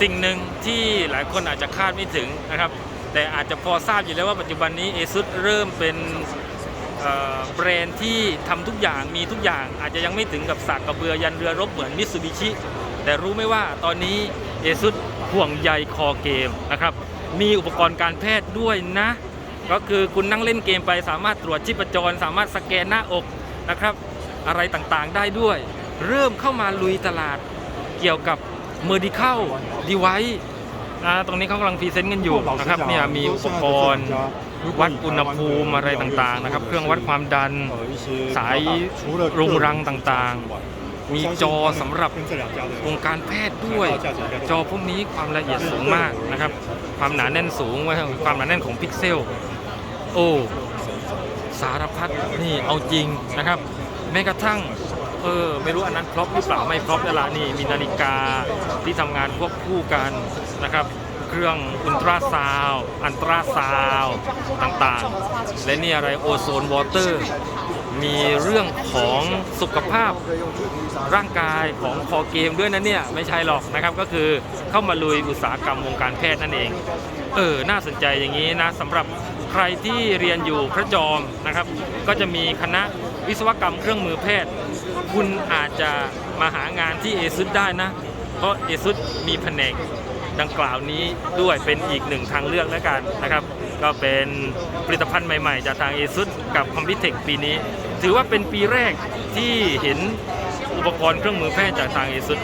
สิ่งหนึ่งที่หลายคนอาจจะคาดไม่ถึงนะครับ แต่อาจจะพอทราบอยู่แล้วว่าปัจจุบันนี้ ASUS เริ่มเป็นแบรนด์ที่ทำทุกอย่างมีทุกอย่างอาจจะยังไม่ถึงกับสากกระเบือยันเรือรบเหมือนมิ t ซูบิชิแต่รู้ไหมว่าตอนนี้ ASUS ห่วงใยคอเกมนะครับ มีอุปกรณ์การแพทย์ด้วยนะ ก็คือคุณนั่งเล่นเกมไปสามารถตรวจชีพจร สามารถสแกนหน้าอกนะครับ อะไรต่างๆได้ด้วย เริ่มเข้ามาลุยตลาดเกี่ยวกับ medical device อ่าตรงนี้เขากำลังพรีเซนต์กันอยู่นะครับเนี่ยมีอุปกรณ์วัดอุณหภูมิอะไรต่างๆนะครับ เครื่องวัดความดันสายรุงรังต่างๆ มีจอสำหรับวงการแพทย์ด้วย จอพวกนี้ความละเอียดสูงมากนะครับ ความหนาแน่นสูงความหนาแน่นของพิกเซล โอ้สารพัดนี่เอาจริงนะครับ แม้กระทั่ง เออ ไม่รู้อันนั้นพร็อพหรือเปล่าไม่พร็อพแล้วล่ะนี่มีนาฬิกาที่ทำงานควบคู่กันนะครับ เครื่องอุลตราซาวด์อันตราซาวด์ต่างๆ และนี่อะไรโอโซนวอเตอร์ มีเรื่องของสุขภาพร่างกายของคอเกมด้วยนะเนี่ย ไม่ใช่หรอกนะครับ ก็คือเข้ามาลุยอุตสาหกรรมวงการแพทย์นั่นเอง เออ น่าสนใจอย่างนี้นะสำหรับ ใครที่เรียนอยู่พระจอมนะครับ ก็จะมีคณะวิศวกรรมเครื่องมือแพทย์ คุณอาจจะมาหางานที่เอซุดได้นะ เพราะเอซุดมีแผนกดังกล่าวนี้ด้วยเป็นอีกหนึ่งทางเลือกแล้วกันนะครับ ก็เป็นผลิตภัณฑ์ใหม่ๆ จากทางเอซุดกับคอมพิเทคปีนี้ ถือว่าเป็นปีแรกที่เห็นอุปกรณ์เครื่องมือแพทย์จากทางเอซุด